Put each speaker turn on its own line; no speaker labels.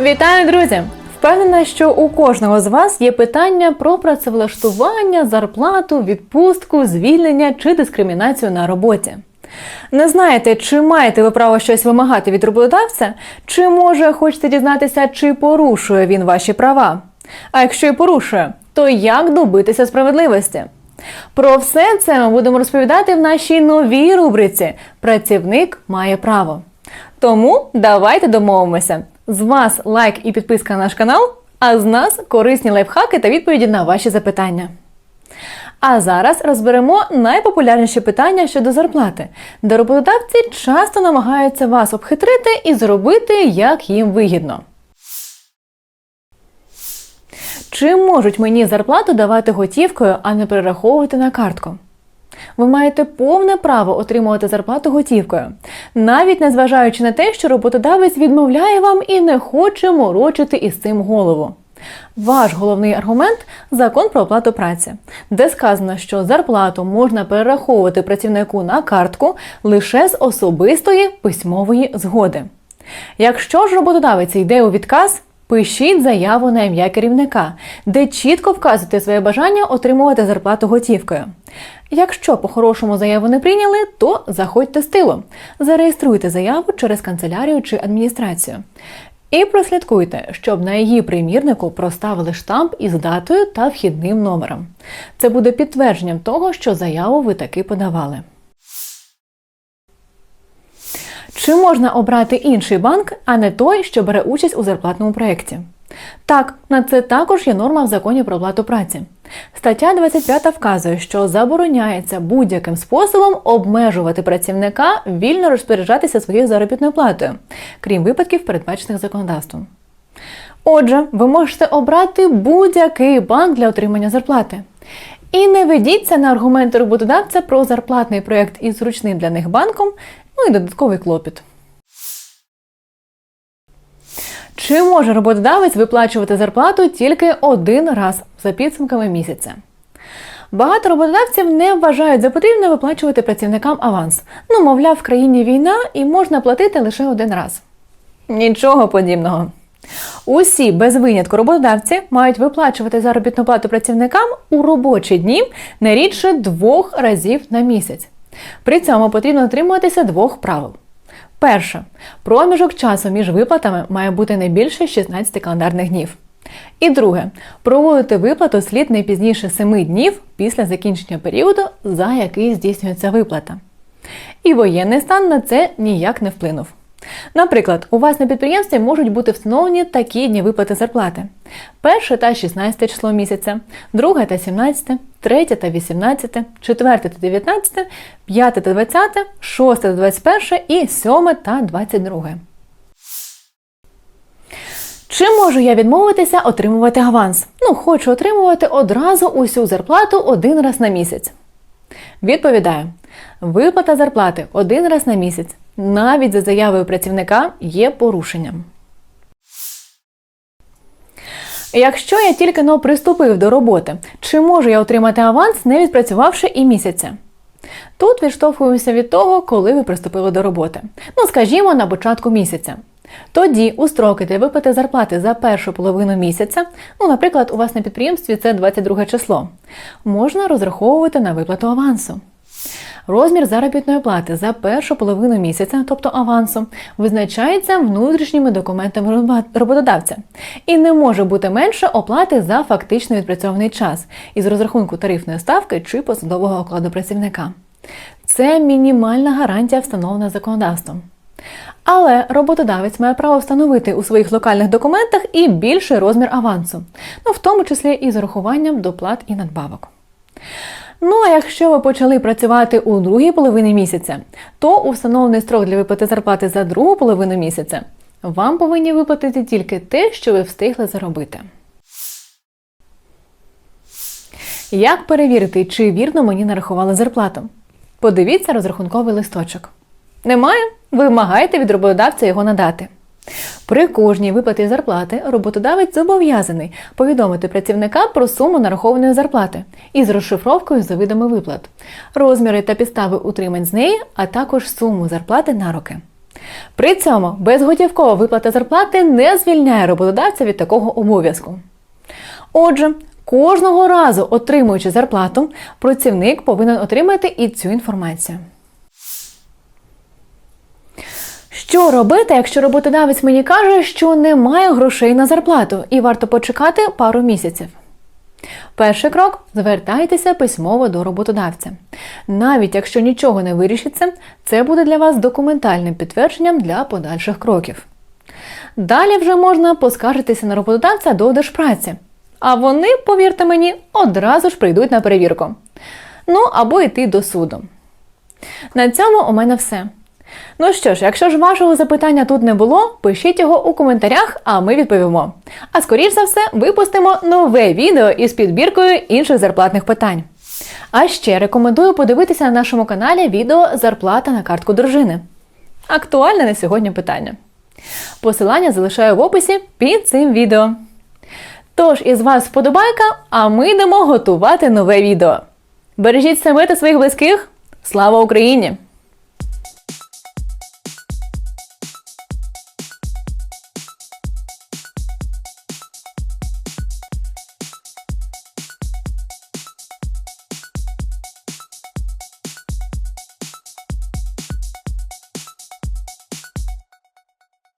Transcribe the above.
Вітаю, друзі! Впевнена, що у кожного з вас є питання про працевлаштування, зарплату, відпустку, звільнення чи дискримінацію на роботі. Не знаєте, чи маєте ви право щось вимагати від роботодавця, чи може хочете дізнатися, чи порушує він ваші права? А якщо і порушує, то як добитися справедливості? Про все це ми будемо розповідати в нашій новій рубриці Працівник має право. Тому давайте домовимося. З вас лайк і підписка на наш канал, а з нас корисні лайфхаки та відповіді на ваші запитання. А зараз розберемо найпопулярніші питання щодо зарплати, де роботодавці часто намагаються вас обхитрити і зробити, як їм вигідно. Чи можуть мені зарплату давати готівкою, а не перераховувати на картку? Ви маєте повне право отримувати зарплату готівкою, навіть незважаючи на те, що роботодавець відмовляє вам і не хоче морочити із цим голову. Ваш головний аргумент закон про оплату праці, де сказано, що зарплату можна перераховувати працівнику на картку лише з особистої письмової згоди. Якщо ж роботодавець йде у відказ, пишіть заяву на ім'я керівника, де чітко вказуєте своє бажання отримувати зарплату готівкою. Якщо по-хорошому заяву не прийняли, то заходьте з тилу. Зареєструйте заяву через канцелярію чи адміністрацію. І прослідкуйте, щоб на її примірнику проставили штамп із датою та вхідним номером. Це буде підтвердженням того, що заяву ви таки подавали. Чи можна обрати інший банк, а не той, що бере участь у зарплатному проєкті? Так, на це також є норма в законі про оплату праці. Стаття 25 вказує, що забороняється будь-яким способом обмежувати працівника вільно розпоряджатися своєю заробітною платою, крім випадків, передбачених законодавством. Отже, ви можете обрати будь-який банк для отримання зарплати. І не ведіться на аргументи роботодавця про зарплатний проєкт із зручним для них банком, ну і додатковий клопіт. Чи може роботодавець виплачувати зарплату тільки один раз за підсумками місяця? Багато роботодавців не вважають за потрібне виплачувати працівникам аванс. Ну, мовляв, в країні війна і можна платити лише один раз. Нічого подібного. Усі без винятку роботодавці мають виплачувати заробітну плату працівникам у робочі дні не рідше двох разів на місяць. При цьому потрібно дотримуватися двох правил. Перше. Проміжок часу між виплатами має бути не більше 16 календарних днів. І друге, проводити виплату слід не пізніше 7 днів після закінчення періоду, за який здійснюється виплата. І воєнний стан на це ніяк не вплинув. Наприклад, у вас на підприємстві можуть бути встановлені такі дні виплати зарплати: перше та 16 число місяця, друге та 17, третє та 18, четверте та 19, п'яте та 20, шосте та 21 і сьоме та 22. Чи можу я відмовитися отримувати аванс? Ну, хочу отримувати одразу усю зарплату один раз на місяць. Відповідаю: виплата зарплати один раз на місяць, навіть за заявою працівника, є порушенням. Якщо я тільки но приступив до роботи, чи можу я отримати аванс, не відпрацювавши і місяця? Тут відштовхуємося від того, коли ви приступили до роботи. Ну, скажімо, на початку місяця. Тоді у строки для виплати зарплати за першу половину місяця, ну, наприклад, у вас на підприємстві це 22 число, можна розраховувати на виплату авансу. Розмір заробітної плати за першу половину місяця, тобто авансу, визначається внутрішніми документами роботодавця і не може бути менше оплати за фактично відпрацьований час із розрахунку тарифної ставки чи посадового окладу працівника. Це мінімальна гарантія, встановлена законодавством. Але роботодавець має право встановити у своїх локальних документах і більший розмір авансу, ну в тому числі і з урахуванням доплат і надбавок. Ну а якщо ви почали працювати у другій половині місяця, то у встановлений строк для виплати зарплати за другу половину місяця вам повинні виплатити тільки те, що ви встигли заробити. Як перевірити, чи вірно мені нарахували зарплату? Подивіться розрахунковий листочок. Немає? Вимагайте від роботодавця його надати. При кожній виплаті зарплати роботодавець зобов'язаний повідомити працівника про суму нарахованої зарплати із розшифровкою за видами виплат, розміри та підстави утримань з неї, а також суму зарплати на роки. При цьому безготівкова виплата зарплати не звільняє роботодавця від такого обов'язку. Отже, кожного разу отримуючи зарплату, працівник повинен отримати і цю інформацію. Що робити, якщо роботодавець мені каже, що немає грошей на зарплату і варто почекати пару місяців? Перший крок звертайтеся письмово до роботодавця. Навіть якщо нічого не вирішиться, це буде для вас документальним підтвердженням для подальших кроків. Далі вже можна поскаржитися на роботодавця до держпраці. А вони, повірте мені, одразу ж прийдуть на перевірку. Ну або йти до суду. На цьому у мене все. Ну що ж, якщо ж вашого запитання тут не було, пишіть його у коментарях, а ми відповімо. А скоріш за все, випустимо нове відео із підбіркою інших зарплатних питань. А ще рекомендую подивитися на нашому каналі відео Зарплата на картку дружини. Актуальне на сьогодні питання. Посилання залишаю в описі під цим відео. Тож із вас вподобайка, а ми йдемо готувати нове відео. Бережіть себе та своїх близьких. Слава Україні!